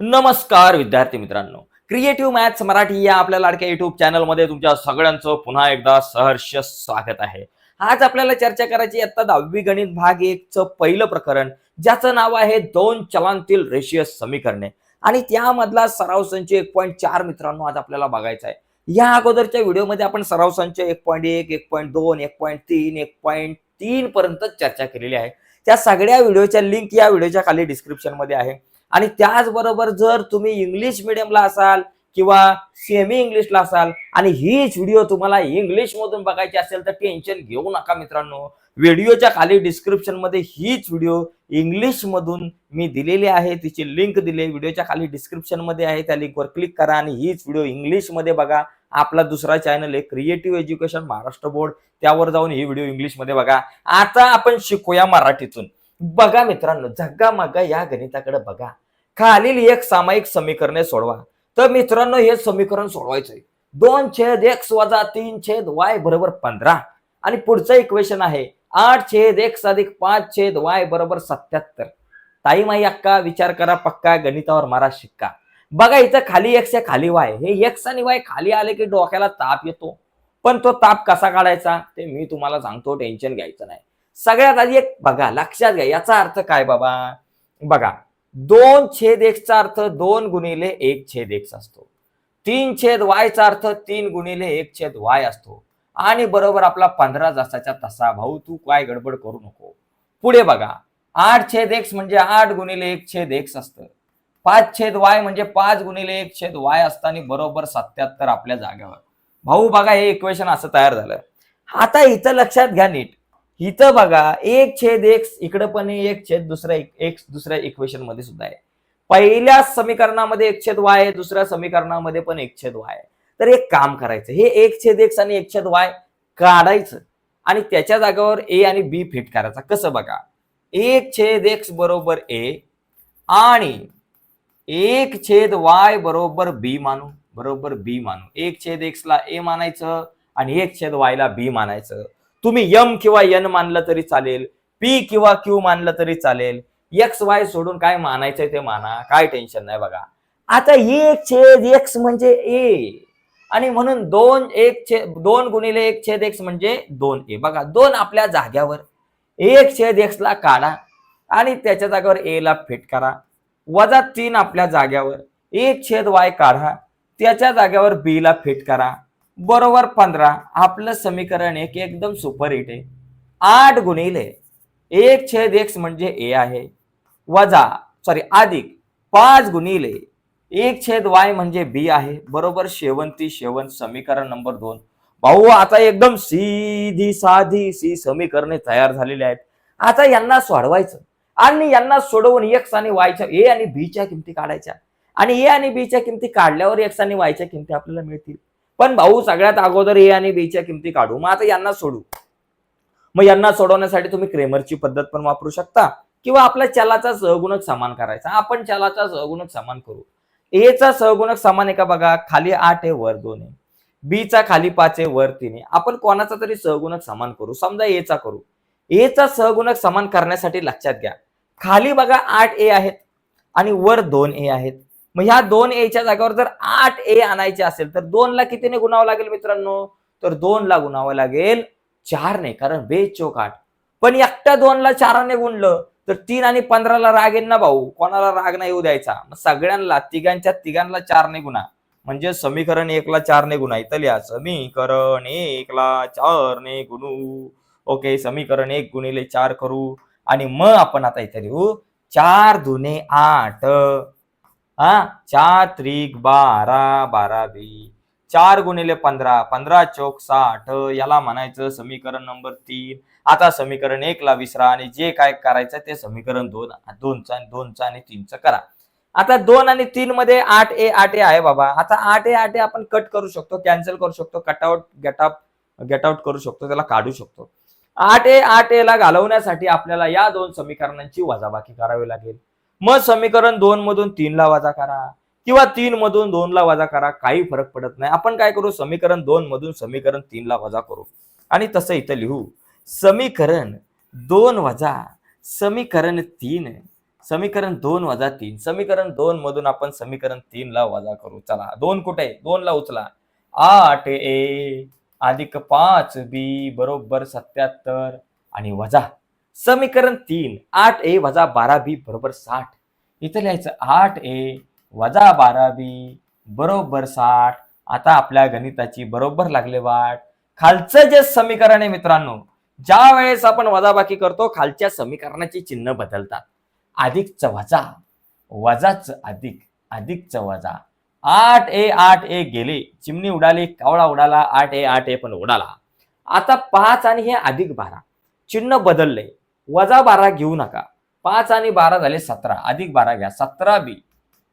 नमस्कार विद्यार्थी मित्रांनो. क्रिएटिव्ह मॅथ्स मराठी या आपल्या लाडक्या युट्यूब चॅनलमध्ये तुमच्या सगळ्यांचं पुन्हा एकदा सहर्ष स्वागत आहे. आज आपल्याला चर्चा करायची आता दहावी गणित भाग एकचं पहिलं प्रकरण ज्याचं नाव आहे दोन चलांतील रेषीय समीकरणे. आणि त्यामधला सराव संच एक पॉईंट चार मित्रांनो आज आपल्याला बघायचा आहे. या अगोदरच्या व्हिडिओमध्ये आपण सराव संच एक पॉईंट एक एक पॉईंट दोन एक पॉईंट तीन एक पॉईंट तीन पर्यंत चर्चा केलेली आहे. त्या सगळ्या व्हिडिओच्या लिंक या व्हिडिओच्या खाली डिस्क्रिप्शनमध्ये आहे. आणि त्याचबरोबर जर तुम्ही इंग्लिश मिडियमला असाल किंवा सेमी इंग्लिशला असाल आणि हीच व्हिडिओ तुम्हाला इंग्लिशमधून बघायची असेल तर टेन्शन घेऊ नका मित्रांनो. व्हिडिओच्या खाली डिस्क्रिप्शनमध्ये हीच व्हिडिओ इंग्लिश मधून मी दिलेली आहे. तिची लिंक दिली व्हिडिओच्या खाली डिस्क्रिप्शनमध्ये आहे. त्या लिंकवर क्लिक करा आणि हीच व्हिडिओ इंग्लिशमध्ये बघा. आपला दुसरा चॅनल आहे क्रिएटिव्ह एज्युकेशन महाराष्ट्र बोर्ड त्यावर जाऊन ही व्हिडिओ इंग्लिशमध्ये बघा. आता आपण शिकूया मराठीतून. बघा मित्रांनो झग्गा मग्गा या गणिताकडे बघा. खालील एक सामायिक समीकरणे सोडवा. तर मित्रांनो हे समीकरण सोडवायचंय. दोन छेद एक्स वजा तीन छेद वाय बरोबर पंधरा. आणि पुढचं इक्वेशन आहे आठ छेद एक्स अधिक पाच छेद वाय बरोबर सत्याहत्तर. ताई माई अक्का विचार करा पक्का गणितावर मारा शिक्का. बघा इथं खाली एक्स या खाली वाय. हे एक्स आणि वाय खाली आले की डोक्याला ताप येतो. पण तो ताप कसा काढायचा ते मी तुम्हाला सांगतो टेन्शन घ्यायचं नाही. सगळ्यात आधी एक बघा लक्षात घ्या याचा अर्थ काय बाबा? बघा दोन छेद एक्सचा अर्थ दोन गुणिले एक छेद एक्स असतो. तीन छेद वायचा अर्थ तीन गुणिले एक छेद वाय असतो. आणि बरोबर आपला पंधरा जसाच्या तसा. भाऊ तू काय गडबड करू नको. पुढे बघा आठ छेद एक्स म्हणजे आठ गुणिले एक छेद एक्स असतं. पाच छेद वाय म्हणजे पाच गुणिले एक छेद वाय असतं आणि बरोबर सत्याहत्तर आपल्या जागेवर. भाऊ बघा हे इक्वेशन असं तयार झालं. आता इथं लक्षात घ्या नीट. इथं बघा एक छेद एक्स इकडं पण एक छेद दुसऱ्या एक्स दुसऱ्या इक्वेशनमध्ये सुद्धा आहे. पहिल्या समीकरणामध्ये एक छेद वाय आहे दुसऱ्या समीकरणामध्ये पण एक छेद वाय आहे. तर एक काम करायचं हे एक छेद एक्स आणि एक छेद वाय काढायचं आणि त्याच्या जागेवर ए आणि बी फिट करायचा. कसं बघा एक छेद एक्स बरोबर ए आणि एक छेद वाय बरोबर बी मानू बरोबर बी मानू. एक छेद एक्स ला ए मानायचं आणि एक छेद वाय ला बी मानायचं. तुम्ही यम किंवा एन मानलं तरी चालेल पी किंवा क्यू मानलं तरी चालेल एक्स वाय सोडून काय मानायचंय ते माना काय टेन्शन नाही बघा. आता एक छेद एक्स म्हणजे ए आणि म्हणून दोन एक छेद दोन गुणिले एक छेद एक्स म्हणजे दोन ए. बघा दोन आपल्या जाग्यावर. एक छेद एक्स ला काढा आणि त्याच्या जागेवर ए ला फिट करा. वजा तीन आपल्या जाग्यावर. एक छेद वाय काढा. त्याच्या जाग्यावर बी ला फिट करा. बरोबर पंधरा आपलं समीकरण एक एकदम सुपर हिट आहे. आठ गुणिले एक छेद एक्स म्हणजे ए आहे. वजा सॉरी अधिक पाच गुणिले एक छेद वाय म्हणजे बी आहे. बरोबर शेवंती शेवंत समीकरण नंबर दोन. भाऊ आता एकदम सीधी साधी सी समीकरणे तयार झालेली आहेत. आता यांना सोडवायचं आणि यांना सोडवून एक्स आणि वायच्या ए आणि बीच्या किमती काढायच्या. आणि ए आणि बीच्या किमती काढल्यावर एक्स आणि वायच्या किमती आपल्याला मिळतील. पण भाऊ सगळ्यात अगोदर ए आणि बीच्या किमती काढू. मग आता यांना सोडू. मग यांना सोडवण्यासाठी तुम्ही क्रेमरची पद्धत पण वापरू शकता किंवा आपल्या चलाचा सहगुणक समान करायचा. आपण चलाचा सहगुणक समान करू. ए चा सहगुणक समान आहे का बघा? खाली आठ आहे वर दोन आहे. बी चा खाली पाच आहे वर तीन आहे. आपण कोणाचा तरी सहगुणक समान करू. समजा ए चा करू. ए चा सहगुणक समान करण्यासाठी लक्षात घ्या. खाली बघा आठ ए आहेत आणि वर दोन ए आहेत. मग ह्या दोन एच्या जागेवर जर आठ ए आणायचे असेल तर दोनला कितीने गुणावं लागेल मित्रांनो? तर दोनला गुणावं लागेल चारने कारण बे चोक आठ. पण एकट्या दोनला चाराने गुणलं तर तीन आणि पंधराला राग येईल ना भाऊ. कोणाला राग नाही येऊ द्यायचा. मग सगळ्यांना तिघांच्या तिघांना चारने गुणा. म्हणजे समीकरण एकला चारने गुणा. इथं लिहा समीकरण एकला चारने गुणू. ओके समीकरण एक गुणिले चार करू. आणि मग आपण आता इथे लिहू. चार दुने आठ. हा? चार त्रिक बारा बारा बी चार गुणिले पंधरा. पंधरा चौक साठ. याला म्हणायचं समीकरण नंबर तीन. आता समीकरण एकला विसरा आणि जे काय करायचं ते समीकरण दोन दोनचा दोनचा आणि तीनचं करा. आता दोन आणि तीन मध्ये आठ ए आठ ए आहे बाबा. आता आठ ए आठ ए आपण कट करू शकतो कॅन्सल करू शकतो कटआउट आउट गेटआउट करू शकतो त्याला काढू शकतो. आठ ए आठ ए ला घालवण्यासाठी आपल्याला या दोन समीकरणांची वजाबाकी करावी लागेल. मग समीकरण दोन मधून तीनला वजा करा. किंवा तीन मधून दोनला वजा करा काही फरक पडत नाही. आपण काय करू? समीकरण दोन मधून समीकरण तीनला वजा करू. आणि तसं इथं लिहू. समीकरण दोन वजा समीकरण तीन. समीकरण दोन वजा तीन. समीकरण दोन मधून आपण समीकरण तीन ला वजा करू. चला दोन कुठे? दोन ला उचला. आठ ए अधिक पाच बी बरोबर सत्याहत्तर आणि वजा. समीकरण तीन आठ ए वजा बारा बी बरोबर साठ. इथं लिहायचं आठ ए वजा बारा बी बरोबर साठ. आता आपल्या गणिताची बरोबर लागले वाट. खालचं जे समीकरण आहे मित्रांनो ज्या वेळेस आपण वजाबाकी करतो खालच्या समीकरणाची चिन्ह बदलतात. अधिकच वजा वजाच अधिक अधिकच वजा. आठ ए आठ ए गेले चिमणी उडाली कावळा उडाला आठ ए आठ ए पण उडाला. आता पाच आणि हे अधिक बारा. चिन्ह बदलले वजा बारा घेऊ नका. पाच आणि बारा झाले सतरा. अधिक बारा घ्या. सतरा बी.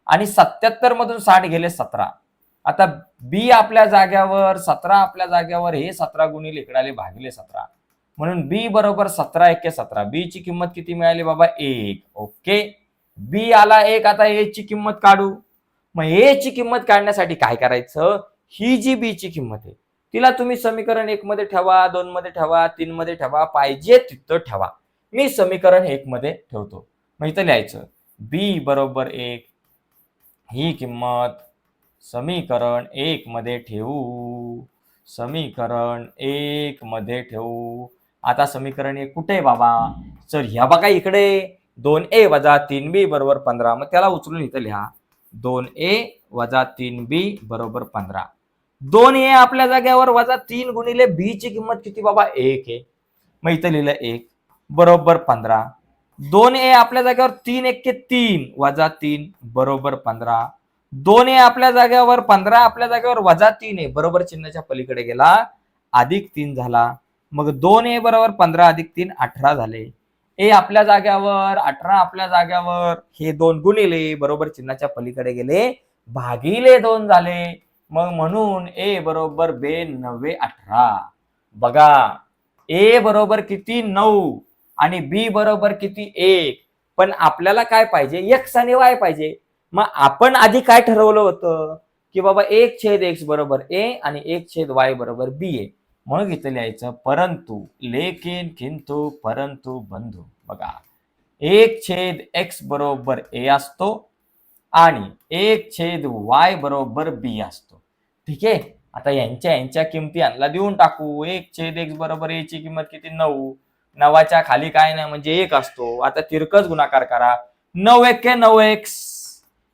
आणि सत्याहत्तर मधून साठ गेले सतरा. आता बी आपल्या जाग्यावर सतरा आपल्या जाग्यावर हे सतरा गुणिले इकडाले भागिले सतरा. म्हणून बी बरोबर सतरा एके सतरा. बी ची किंमत किती मिळाली बाबा? एक. ओके? बी आला एक आता ए ची किंमत काढू. मग ए ची किंमत काढण्यासाठी काय करायचं? ही जी बी ची किंमत आहे तिला तुम्ही समीकरण एक मध्ये ठेवा दोन मध्ये ठेवा तीन मध्ये ठेवा पाहिजे तिथं ठेवा. मी समीकरण एक मध्ये ठेवतो. मग इथं लिहायचं. बी बरोबर एक. ही किंमत समीकरण एक मध्ये ठेवू. समीकरण एक मध्ये ठेवू. आता समीकरण एक कुठे आहे बाबा? तर ह्या बघा इकडे. दोन ए वजा तीन बी बरोबर पंधरा. मग त्याला उचलून इथं लिहा. दोन ए वजा तीन बी बरोबर पंधरा. दोन ए आपल्या जाग्यावर वजा तीन गुणिले बी ची किंमत किती बाबा? एक आहे मग इथं लिहिलं एक. बरोबर पंधरा. दोन ए आपल्या जाग्यावर तीन एक तीन वजा तीन बरोबर पंधरा. दोन ए आपल्या जाग्यावर पंधरा आपल्या जागेवर वजा तीन ए बरोबर चिन्हाच्या पलीकडे गेला अधिक तीन झाला. मग दोन ए बरोबर पंधरा अधिक तीन अठरा झाले. ए आपल्या जाग्यावर अठरा आपल्या जाग्यावर हे दोन गुणिले बरोबर चिन्हाच्या पलीकडे गेले भागिले दोन झाले. मग म्हणून ए बरोबर बे नव्वे अठरा. बघा ए बरोबर किती? नऊ. आणि बी बरोबर किती? एक. पण आपल्याला काय पाहिजे? एक्स आणि वाय पाहिजे. मग आपण आधी काय ठरवलं होतं? की बाबा एक छेद एक्स बरोबर ए आणि एक छेद वाय बरोबर बी ए म्हणून इथं लिहायचं परंतु लेकिन किंतु परंतु बंधू. बघा. एक छेद एक्स बरोबर ए असतो आणि एक छेद वाय बरोबर बी असतो. ठीक आहे? आता यांच्या यांच्या किमती यांना देऊन टाकू. एक छेद एक्स बरोबर ए ची किंमत किती? नऊ. नवाच्या खाली काय नाही म्हणजे एक असतो. आता तिरकस गुणाकार करा. नऊ एक नऊ एक्स.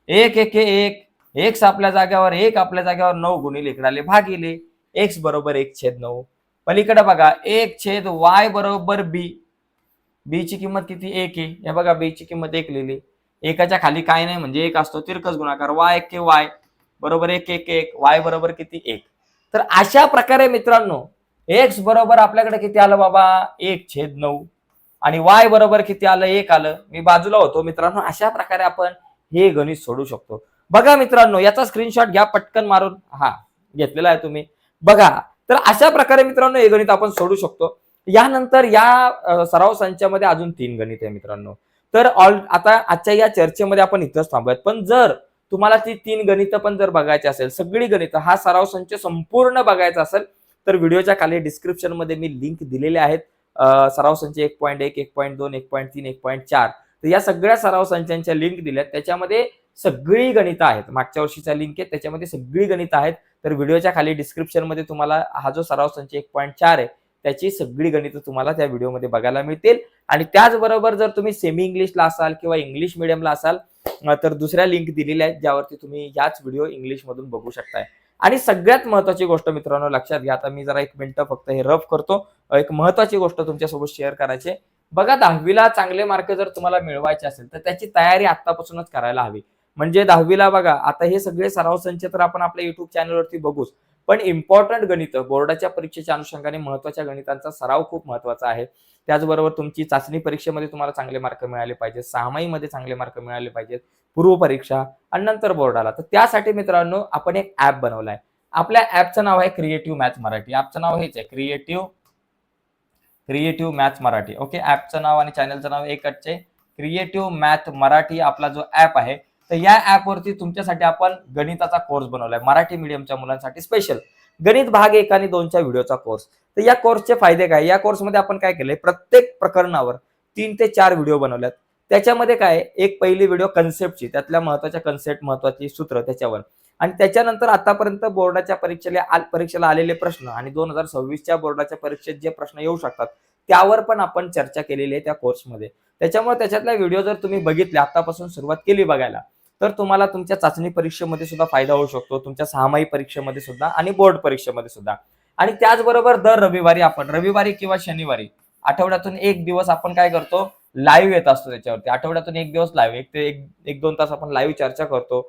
एक एक एक. एक्स आपल्या जाग्यावर एक आपल्या जाग्यावर नऊ गुणिले इकडाले भागिले. एक्स बरोबर एक छेद नऊ. पलीकडे बघा एक छेद वाय बरोबर बी बी ची किंमत किती? एक आहे. हे बघा बी ची किंमत एक लिहिली. एकाच्या खाली काय नाही म्हणजे एक असतो. तिरकस गुणाकार. वाय एक वाय बरोबर एक एक एक. वाय बरोबर किती? एक. तर अशा प्रकारे मित्रांनो एक्स बरोबर आपल्याकडे किती आलं बाबा? एक छेद नऊ. आणि वाय बरोबर किती आलं? एक आलं. मी बाजूला होतो मित्रांनो. अशा प्रकारे आपण हे गणित सोडू शकतो. बघा मित्रांनो याचा स्क्रीनशॉट घ्या पटकन मारून. हा घेतलेला आहे तुम्ही. बघा तर अशा प्रकारे मित्रांनो हे गणित आपण सोडू शकतो. यानंतर या सराव संचामध्ये अजून तीन गणित आहे मित्रांनो. तर ऑल आता आजच्या या चर्चेमध्ये आपण इथंच थांबूयात. पण जर तुम्हाला ती तीन गणितं पण जर बघायची असेल सगळी गणितं हा सराव संच संपूर्ण बघायचा असेल तर व्हिडिओच्या खाली डिस्क्रिप्शनमध्ये मी लिंक दिलेले आहेत. सराव संच एक पॉईंट एक एक पॉईंट दोन एक पॉईंट तीन एक पॉईंट चार. तर या सगळ्या सराव संचांच्या लिंक दिल्यात. त्याच्यामध्ये सगळी गणितं आहेत. मागच्या वर्षीचा लिंक आहे. त्याच्यामध्ये सगळी गणितं आहेत. तर व्हिडिओच्या खाली डिस्क्रिप्शनमध्ये तुम्हाला हा जो सराव संच एक पॉईंट चार आहे त्याची सगळी गणितं तुम्हाला त्या व्हिडिओमध्ये बघायला मिळतील. आणि त्याचबरोबर जर तुम्ही सेमी इंग्लिशला असाल किंवा इंग्लिश मिडियमला असाल तर दुसऱ्या लिंक दिलेल्या आहेत ज्यावरती तुम्ही याच व्हिडिओ इंग्लिश मधून बघू शकताय. आणि सगळ्यात महत्वाची गोष्ट मित्रांनो लक्षात घ्या. आता मी जरा एक मिनिटं फक्त हे रफ करतो. एक महत्वाची गोष्ट तुमच्यासोबत शेअर करायची बघा दहावीला चांगले मार्क जर तुम्हाला मिळवायचे असेल तर त्याची तयारी आतापासूनच करायला हवी. म्हणजे दहावीला बघा आता हे सगळे सराव संच तर आपण आपल्या युट्यूब चॅनलवरती बघूच. पण इम्पॉर्टंट गणित बोर्डाच्या परीक्षेच्या अनुषंगाने महत्त्वाच्या गणितांचा सराव खूप महत्त्वाचा आहे. त्याचबरोबर तुमची चाचणी परीक्षेमध्ये तुम्हाला चांगले मार्क मिळाले पाहिजेत. सहामाहीमध्ये चांगले मार्क मिळाले पाहिजेत. पूर्व परीक्षा आणि नंतर बोर्डाला. तर त्यासाठी मित्रांनो आपण एक ऍप बनवलाय. आपल्या ऍपचं नाव आहे क्रिएटिव्ह मॅथ मराठी ऍपचं नाव हेच आहे creative creative math Marathi okay ऍपचं नाव आणि चॅनलचं नाव एकच आहे. क्रिएटिव्ह मॅथ मराठी आपला जो ऍप आहे तर या ऍपवरती तुमच्यासाठी आपण गणिताचा कोर्स बनवलाय. मराठी मीडियमच्या मुलांसाठी स्पेशल गणित भाग एक आणि दोनच्या व्हिडिओचा कोर्स तर या कोर्सचे फायदे काय? या कोर्समध्ये आपण काय केलंय? प्रत्येक प्रकरणावर तीन ते चार व्हिडिओ बनवल्यात. त्याच्यामध्ये काय? एक पहिली व्हिडिओ कन्सेप्टची त्यातल्या महत्त्वाच्या कन्सेप्ट महत्वाची सूत्र त्याच्यावर. आणि त्याच्यानंतर आतापर्यंत बोर्डाच्या परीक्षेला परीक्षेला आलेले प्रश्न आणि दोन हजार सव्वीसच्या बोर्डाच्या परीक्षेत जे प्रश्न येऊ शकतात त्यावर पण आपण चर्चा केलेली आहे त्या कोर्समध्ये त्याच्यामुळे त्याच्यातल्या व्हिडिओ जर तुम्ही बघितले आतापासून सुरुवात केली बघायला तर तुम्हाला तुमच्या चाचणी परीक्षेमध्ये सुद्धा फायदा होऊ शकतो तुमच्या सहामाही परीक्षेमध्ये सुद्धा आणि बोर्ड परीक्षेमध्ये सुद्धा. आणि त्याचबरोबर दर रविवारी आपण रविवारी किंवा शनिवारी आठवड्यातून एक दिवस आपण काय करतो? लाईव्ह येत असतो त्याच्यावरती. आठवड्यातून एक दिवस लाईव्ह एक ते एक एक दोन तास आपण लाईव्ह चर्चा करतो.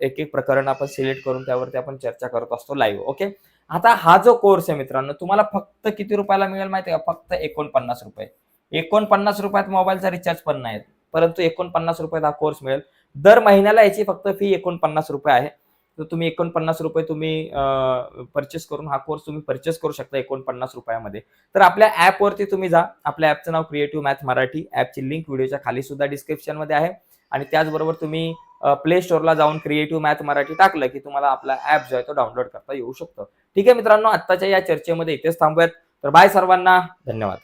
एक एक प्रकरण आपण सिलेक्ट करून त्यावरती आपण चर्चा करत असतो लाईव्ह ओके आता हा जो कोर्स आहे मित्रांनो तुम्हाला फक्त किती रुपयाला मिळेल माहिती आहे का? फक्त एकोणपन्नास रुपये. एकोणपन्नास रुपयात मोबाईलचा रिचार्ज पण नाही. परंतु एकोणपन्नास रुपयात हा कोर्स मिळेल. दर महिन्याला याची फक्त फी एकोणपन्नास रुपये आहे. तर तुम्ही एकोणपन्नास रुपये तुम्ही परचेस करून हा कोर्स तुम्ही परचेस करू शकता एकोणपन्नास रुपयामध्ये. तर आपल्या ॲपवरती तुम्ही जा. आपल्या ॲपचं नाव क्रिएटिव्ह मॅथ मराठी ॲपची लिंक व्हिडिओच्या खाली सुद्धा डिस्क्रिप्शनमध्ये आहे. आणि त्याचबरोबर तुम्ही प्ले स्टोअरला जाऊन क्रिएटिव्ह मॅथ मराठी टाकलं की तुम्हाला आपला ॲप जो आहे तो डाउनलोड करता येऊ शकतो. ठीक आहे मित्रांनो आत्ताच्या या चर्चेमध्ये इथेच थांबूयात. तर बाय सर्वांना. धन्यवाद.